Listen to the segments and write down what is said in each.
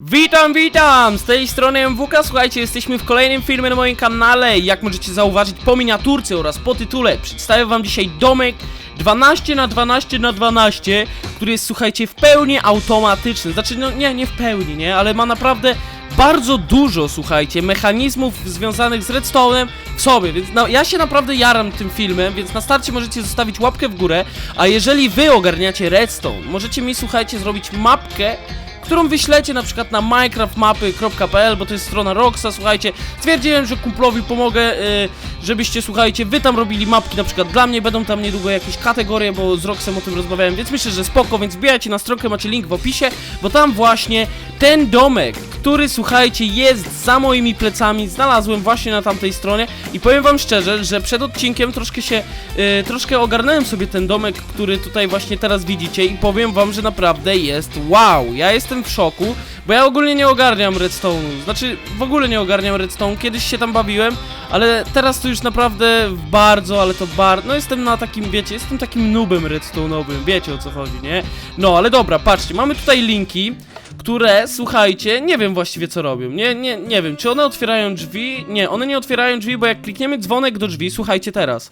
Witam, witam! Z tej strony MWK, słuchajcie, jesteśmy w kolejnym filmie na moim kanale. Jak możecie zauważyć po miniaturce oraz po tytule, przedstawię wam dzisiaj domek 12 na 12 na 12 który jest, słuchajcie, w pełni automatyczny. Znaczy, no nie, nie w pełni, nie, ale ma naprawdę bardzo dużo, słuchajcie, mechanizmów związanych z redstone'em w sobie, więc no, ja się naprawdę jaram tym filmem, więc na starcie możecie zostawić łapkę w górę, a jeżeli wy ogarniacie redstone, możecie mi, słuchajcie, zrobić mapkę którą wyślecie na przykład na minecraftmapy.pl, bo to jest strona Roxa, słuchajcie. Stwierdziłem, że kumplowi pomogę, y, żebyście, słuchajcie, wy tam robili mapki na przykład dla mnie, będą tam niedługo jakieś kategorie, bo z Roxem o tym rozmawiałem, więc myślę, że spoko, więc wbijajcie na stronkę, macie link w opisie, bo tam właśnie ten domek, który, słuchajcie, jest za moimi plecami, znalazłem właśnie na tamtej stronie i powiem wam szczerze, że przed odcinkiem troszkę się, y, troszkę ogarnąłem sobie ten domek, który tutaj właśnie teraz widzicie i powiem wam, że naprawdę jest wow, ja jestem w szoku, bo ja ogólnie nie ogarniam redstone'u, znaczy w ogóle nie ogarniam redstone, kiedyś się tam bawiłem, ale teraz to już naprawdę bardzo, ale to bardzo, no jestem na takim, wiecie, jestem takim nubem redstone'owym, wiecie o co chodzi, nie? No, ale dobra, patrzcie, mamy tutaj linki, które, słuchajcie, nie wiem właściwie co robią. Nie, nie, nie wiem, czy one otwierają drzwi? Nie, one nie otwierają drzwi, bo jak klikniemy dzwonek do drzwi, słuchajcie teraz.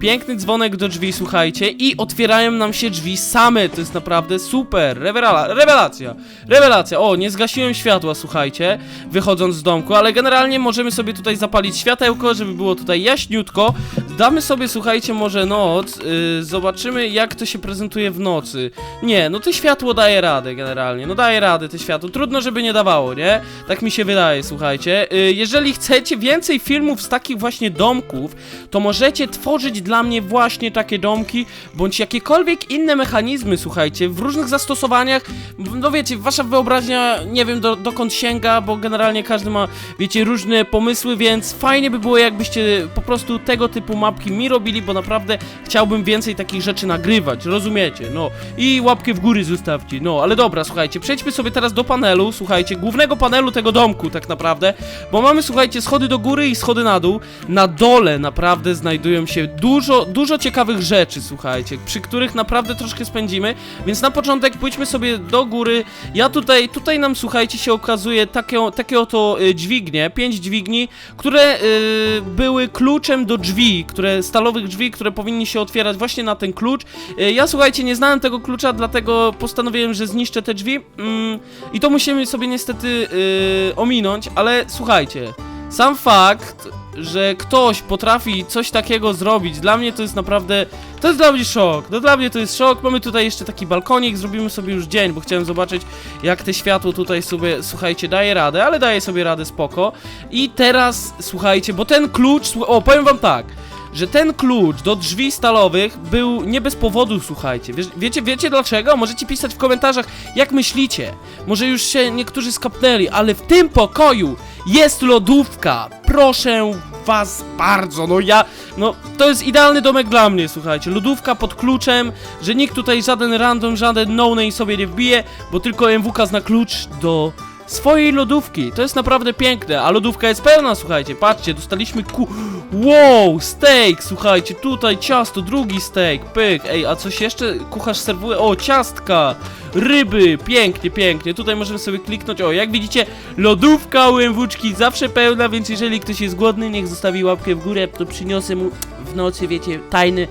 Piękny dzwonek do drzwi, słuchajcie, i otwierają nam się drzwi same. To jest naprawdę super. Rewela rewelacja. Rewelacja. O, nie zgasiłem światła, słuchajcie, wychodząc z domku, ale generalnie możemy sobie tutaj zapalić światełko, żeby było tutaj jaśniutko. Damy sobie, słuchajcie, może noc. Yy, zobaczymy, jak to się prezentuje w nocy. Nie, no to światło daje radę generalnie. No daje radę to światło. Trudno, żeby nie dawało, nie? Tak mi się wydaje, słuchajcie. Yy, jeżeli chcecie więcej filmów z takich właśnie domków, to możecie tworzyć dla mnie właśnie takie domki, bądź jakiekolwiek inne mechanizmy, słuchajcie, w różnych zastosowaniach. No wiecie, wasza wyobraźnia, nie wiem do, dokąd sięga, bo generalnie każdy ma, wiecie, różne pomysły, więc fajnie by było, jakbyście po prostu tego typu mapki mi robili, bo naprawdę chciałbym więcej takich rzeczy nagrywać, rozumiecie? No i łapkę w góry zostawcie, no ale dobra, słuchajcie, przejdźmy sobie teraz do panelu, słuchajcie, głównego panelu tego domku tak naprawdę, bo mamy, słuchajcie, schody do góry i schody na dół. Na dole naprawdę znajdują się dużo, dużo ciekawych rzeczy, słuchajcie, przy których naprawdę troszkę spędzimy, więc na początek pójdźmy sobie do góry. Ja tutaj, tutaj nam, słuchajcie, się okazuje takie, takie oto y, dźwignie, pięć dźwigni, które y, były kluczem do drzwi, stalowych drzwi, które powinni się otwierać właśnie na ten klucz. Y, ja, słuchajcie, nie znałem tego klucza, dlatego postanowiłem, że zniszczę te drzwi. Mm, i to musimy sobie niestety y, ominąć, ale słuchajcie, sam fakt, że ktoś potrafi coś takiego zrobić, dla mnie to jest naprawdę, to jest dla mnie szok, no dla mnie to jest szok, mamy tutaj jeszcze taki balkonik, zrobimy sobie już dzień, bo chciałem zobaczyć jak te światło tutaj sobie, słuchajcie, daje radę, ale daje sobie radę spoko. I teraz, słuchajcie, bo ten klucz, o, powiem wam tak, że ten klucz do drzwi stalowych był nie bez powodu, słuchajcie. Wiesz, wiecie, wiecie dlaczego? Możecie pisać w komentarzach, jak myślicie. Może już się niektórzy skapnęli, ale w tym pokoju jest lodówka. Proszę was bardzo, no ja, no to jest idealny domek dla mnie, słuchajcie. Lodówka pod kluczem, że nikt tutaj żaden random, żaden no-name sobie nie wbije, bo tylko MWK zna klucz do swojej lodówki. To jest naprawdę piękne, a lodówka jest pełna, słuchajcie. Patrzcie, dostaliśmy ku... Wow, steak, słuchajcie, tutaj ciasto, drugi steak, pyk. Ej, a coś jeszcze kucharz serwuje? O, ciastka, ryby, pięknie, pięknie. Tutaj możemy sobie kliknąć, o, jak widzicie, lodówka u MWczki zawsze pełna, więc jeżeli ktoś jest głodny, niech zostawi łapkę w górę, to przyniosę mu w nocy, wiecie, tajny,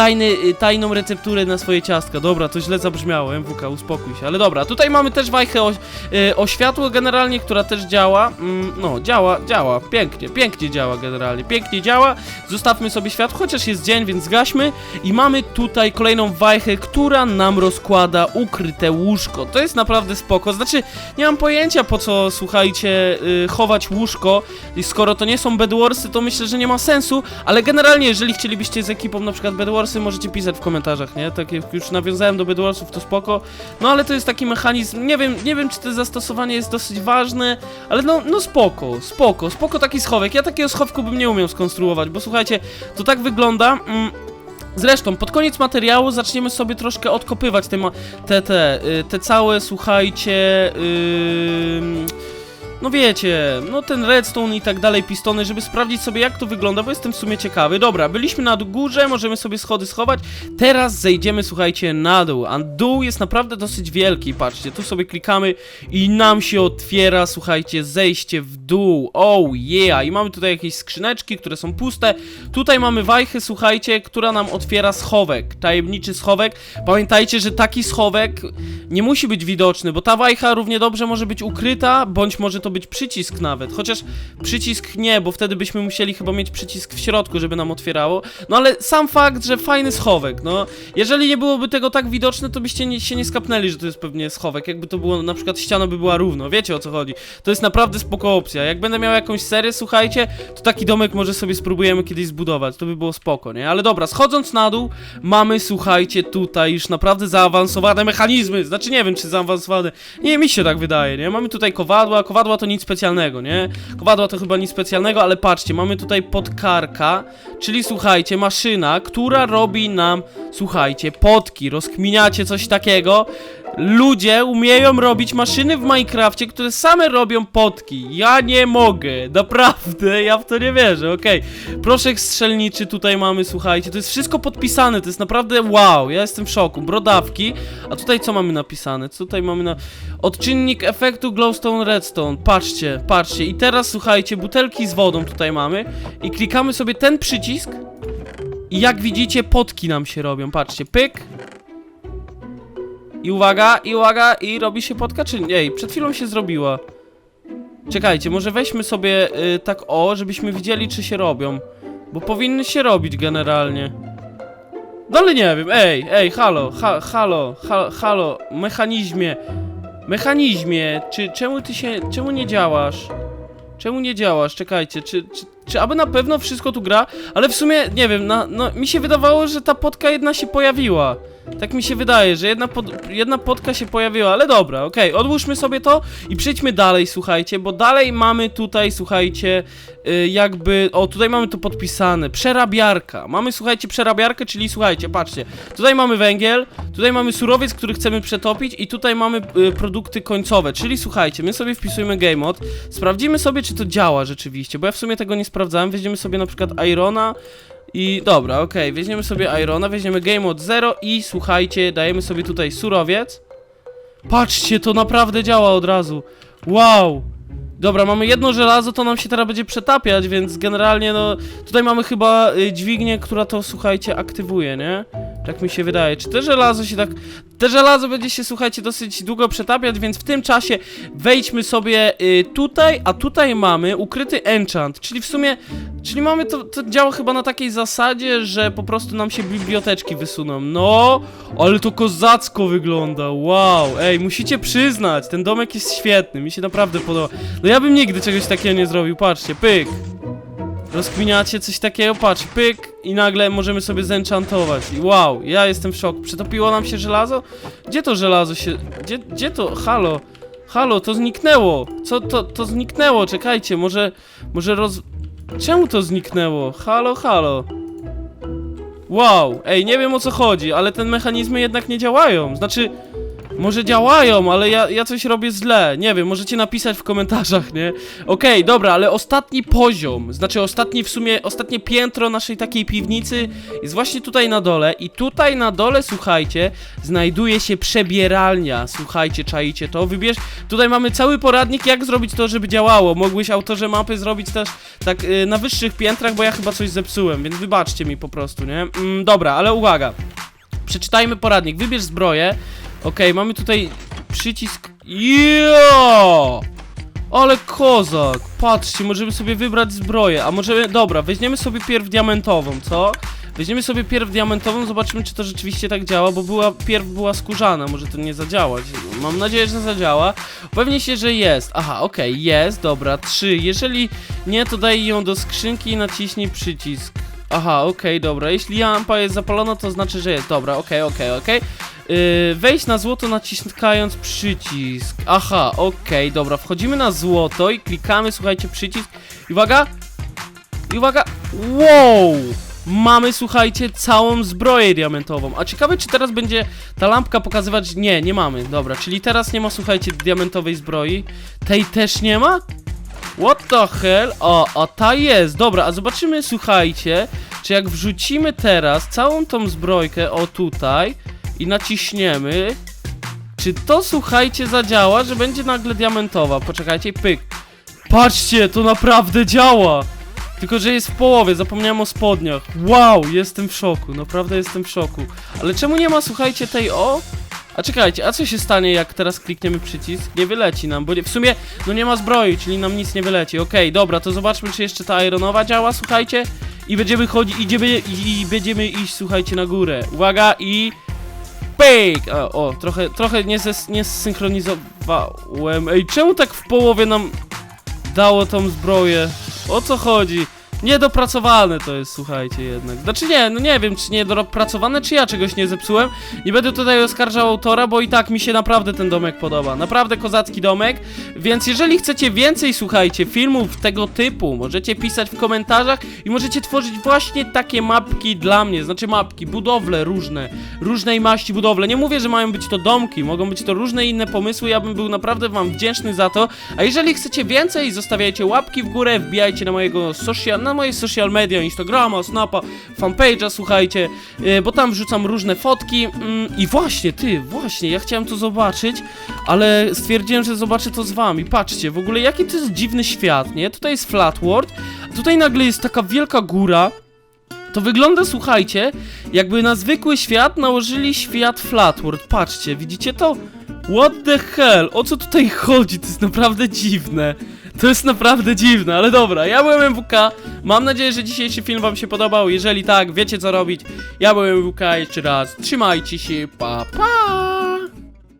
tajny, y, tajną recepturę na swoje ciastka. Dobra, to źle zabrzmiało, MWK, uspokój się. Ale dobra, tutaj mamy też wajchę o, y, o światło generalnie, która też działa. Mm, no, działa, działa, pięknie, pięknie działa generalnie, pięknie działa. Zostawmy sobie światło, chociaż jest dzień, więc zgaśmy. I mamy tutaj kolejną wajchę, która nam rozkłada ukryte łóżko. To jest naprawdę spoko. Znaczy, nie mam pojęcia po co, słuchajcie, y, chować łóżko. I skoro to nie są Bedwarsy, to myślę, że nie ma sensu. Ale generalnie, jeżeli chcielibyście z ekipą na przykład Bedwarsy, możecie pisać w komentarzach, nie? Tak jak już nawiązałem do Bedwarsów, to spoko. No ale to jest taki mechanizm, nie wiem, nie wiem czy to zastosowanie jest dosyć ważne, ale no, no spoko, spoko, spoko taki schowek. Ja takiego schowku bym nie umiał skonstruować, bo słuchajcie, to tak wygląda. Mm, Zresztą, pod koniec materiału zaczniemy sobie troszkę odkopywać te, te, te, y, te całe, słuchajcie, ym, no wiecie, no ten redstone i tak dalej, pistony, żeby sprawdzić sobie jak to wygląda, bo jestem w sumie ciekawy. Dobra, byliśmy na górze, możemy sobie schody schować. Teraz zejdziemy, słuchajcie, na dół, a dół jest naprawdę dosyć wielki, patrzcie, tu sobie klikamy i nam się otwiera, słuchajcie, zejście w dół, oh yeah, i mamy tutaj jakieś skrzyneczki, które są puste. Tutaj mamy wajchę, słuchajcie, która nam otwiera schowek, tajemniczy schowek. Pamiętajcie, że taki schowek nie musi być widoczny, bo ta wajcha równie dobrze może być ukryta, bądź może to być przycisk nawet. Chociaż przycisk nie, bo wtedy byśmy musieli chyba mieć przycisk w środku, żeby nam otwierało. No ale sam fakt, że fajny schowek, no. Jeżeli nie byłoby tego tak widoczne, to byście nie, się nie skapnęli, że to jest pewnie schowek. Jakby to było, na przykład ściana by była równo, wiecie o co chodzi. To jest naprawdę spoko opcja. Jak będę miał jakąś serię, słuchajcie, to taki domek może sobie spróbujemy kiedyś zbudować. To by było spoko, nie? Ale dobra, schodząc na dół, mamy, słuchajcie, tutaj już naprawdę zaawansowane mechanizmy. Znaczy nie wiem, czy zaawansowane. Nie, mi się tak wydaje, nie? Mamy tutaj kowadła, kowadła to nic specjalnego, nie? Kowadła to chyba nic specjalnego, ale patrzcie, mamy tutaj podkarka, czyli słuchajcie, maszyna, która robi nam, słuchajcie, potki. Rozkminiacie coś takiego? Ludzie umieją robić maszyny w Minecrafcie, które same robią potki. Ja nie mogę, naprawdę, ja w to nie wierzę, okej. Proszek strzelniczy tutaj mamy, słuchajcie, to jest wszystko podpisane, to jest naprawdę wow, ja jestem w szoku. Brodawki, a tutaj co mamy napisane? Co tutaj mamy na... Odczynnik efektu glowstone redstone, patrzcie, patrzcie. I teraz słuchajcie, butelki z wodą tutaj mamy i klikamy sobie ten przycisk i jak widzicie potki nam się robią, patrzcie, pyk, i uwaga, i uwaga, i robi się potka, czy nie? Przed chwilą się zrobiła. Czekajcie, może weźmy sobie y, tak o, żebyśmy widzieli, czy się robią. Bo powinny się robić generalnie. No ale nie wiem, ej, ej, halo, ha, halo, ha, halo, mechanizmie. Mechanizmie, czy czemu ty się, czemu nie działasz? Czemu nie działasz? Czekajcie, czy, czy, czy aby na pewno wszystko tu gra? Ale w sumie, nie wiem, na, no, mi się wydawało, że ta potka jedna się pojawiła. Tak mi się wydaje, że jedna, pod, jedna potka się pojawiła, ale dobra, okej, odłóżmy sobie to i przejdźmy dalej, słuchajcie, bo dalej mamy tutaj, słuchajcie, y, jakby, o, tutaj mamy to podpisane, przerabiarka, mamy, słuchajcie, przerabiarkę, czyli, słuchajcie, patrzcie, tutaj mamy węgiel, tutaj mamy surowiec, który chcemy przetopić i tutaj mamy y, produkty końcowe, czyli, słuchajcie, my sobie wpisujemy game mod, sprawdzimy sobie, czy to działa rzeczywiście, bo ja w sumie tego nie sprawdzałem, weźmiemy sobie na przykład Irona, i dobra, okej, weźmiemy sobie Irona, weźmiemy Game Mode 0 i słuchajcie, dajemy sobie tutaj surowiec. Patrzcie, to naprawdę działa od razu. Wow! Dobra, mamy jedno żelazo, to nam się teraz będzie przetapiać, więc generalnie no... Tutaj mamy chyba y, dźwignię, która to, słuchajcie, aktywuje, nie? Tak mi się wydaje. Czy te żelazo się tak... Te żelazo będzie się, słuchajcie, dosyć długo przetapiać, więc w tym czasie wejdźmy sobie y, tutaj, a tutaj mamy ukryty enchant, czyli w sumie... Czyli mamy to, to działa chyba na takiej zasadzie, że po prostu nam się biblioteczki wysuną. No, ale to kozacko wygląda, wow. Ej, musicie przyznać, ten domek jest świetny, mi się naprawdę podoba. No ja bym nigdy czegoś takiego nie zrobił, patrzcie, pyk. Rozkminiacie coś takiego, patrz, pyk i nagle możemy sobie zenchantować. I wow, ja jestem w szoku. Przetopiło nam się żelazo? Gdzie to żelazo się... Gdzie, gdzie to? Halo? Halo, to zniknęło. Co to, to zniknęło? Czekajcie, może... Może roz... Czemu to zniknęło? Halo, halo. Wow, ej, nie wiem o co chodzi, ale te mechanizmy jednak nie działają. Znaczy, może działają, ale ja, ja coś robię źle. Nie wiem, możecie napisać w komentarzach, nie? Okej, dobra, ale ostatni poziom, znaczy ostatni w sumie, ostatnie piętro naszej takiej piwnicy jest właśnie tutaj na dole i tutaj na dole, słuchajcie, znajduje się przebieralnia. Słuchajcie, czaicie to? Wybierz, tutaj mamy cały poradnik, jak zrobić to, żeby działało. Mogłeś autorze mapy zrobić też tak y, na wyższych piętrach, bo ja chyba coś zepsułem, więc wybaczcie mi po prostu, nie? Mm, dobra, ale uwaga. Przeczytajmy poradnik. Wybierz zbroję. Okej, mamy tutaj przycisk. Jo! Ale kozak! Patrzcie, możemy sobie wybrać zbroję. A możemy. Dobra, weźmiemy sobie pierw diamentową, co? Weźmiemy sobie pierw diamentową, zobaczymy czy to rzeczywiście tak działa, bo była, pierw była skórzana, może to nie zadziałać. Mam nadzieję, że zadziała. Pewnie się, że jest. Aha, okej, jest, dobra, trzy. Jeżeli nie, to daj ją do skrzynki i naciśnij przycisk. Aha, okej, dobra. Jeśli lampa jest zapalona, to znaczy, że jest. Dobra, okej, okej, okej. Yy, wejść na złoto naciskając przycisk. Aha, okej, dobra. Wchodzimy na złoto i klikamy, słuchajcie, przycisk. I uwaga! I uwaga! Wow! Mamy, słuchajcie, całą zbroję diamentową. A ciekawe, czy teraz będzie ta lampka pokazywać... Nie, nie mamy. Dobra, czyli teraz nie ma, słuchajcie, diamentowej zbroi. Tej też nie ma? What the hell? O, a ta jest. Dobra, a zobaczymy, słuchajcie, czy jak wrzucimy teraz całą tą zbrojkę, o tutaj, i naciśniemy, czy to, słuchajcie, zadziała, że będzie nagle diamentowa. Poczekajcie, pyk. Patrzcie, to naprawdę działa! Tylko, że jest w połowie, zapomniałem o spodniach. Wow, jestem w szoku, naprawdę jestem w szoku. Ale czemu nie ma, słuchajcie, tej o? A czekajcie, a co się stanie, jak teraz klikniemy przycisk? Nie wyleci nam, bo nie, w sumie, no nie ma zbroi, czyli nam nic nie wyleci. Okej, dobra, to zobaczmy, czy jeszcze ta ironowa działa, słuchajcie. I będziemy chodzić, idziemy, i, i będziemy iść, słuchajcie, na górę. Uwaga, i... Pyk! O, o trochę, trochę nie, zes, nie zsynchronizowałem. Ej, czemu tak w połowie nam dało tą zbroję? O co chodzi? Niedopracowane to jest, słuchajcie, jednak. Znaczy nie, no nie wiem, czy niedopracowane, czy ja czegoś nie zepsułem. Nie będę tutaj oskarżał autora, bo i tak mi się naprawdę ten domek podoba. Naprawdę kozacki domek. Więc jeżeli chcecie więcej, słuchajcie, filmów tego typu, możecie pisać w komentarzach i możecie tworzyć właśnie takie mapki dla mnie. Znaczy mapki, budowle różne, różnej maści budowle. Nie mówię, że mają być to domki, mogą być to różne inne pomysły. Ja bym był naprawdę wam wdzięczny za to. A jeżeli chcecie więcej, zostawiajcie łapki w górę, wbijajcie na mojego social, na moje social media, Instagrama, Snapa, fanpage'a, słuchajcie, yy, bo tam wrzucam różne fotki. Mm, I właśnie, ty, właśnie, ja chciałem to zobaczyć, ale stwierdziłem, że zobaczę to z wami. Patrzcie, w ogóle jaki to jest dziwny świat, nie? Tutaj jest flat world, a tutaj nagle jest taka wielka góra. To wygląda, słuchajcie, jakby na zwykły świat nałożyli świat Flatworld. Patrzcie, widzicie to? What the hell? O co tutaj chodzi? To jest naprawdę dziwne. To jest naprawdę dziwne, ale dobra, ja byłem MWK. Mam nadzieję, że dzisiejszy film wam się podobał. Jeżeli tak, wiecie co robić. Ja byłem MWK jeszcze raz. Trzymajcie się, pa pa!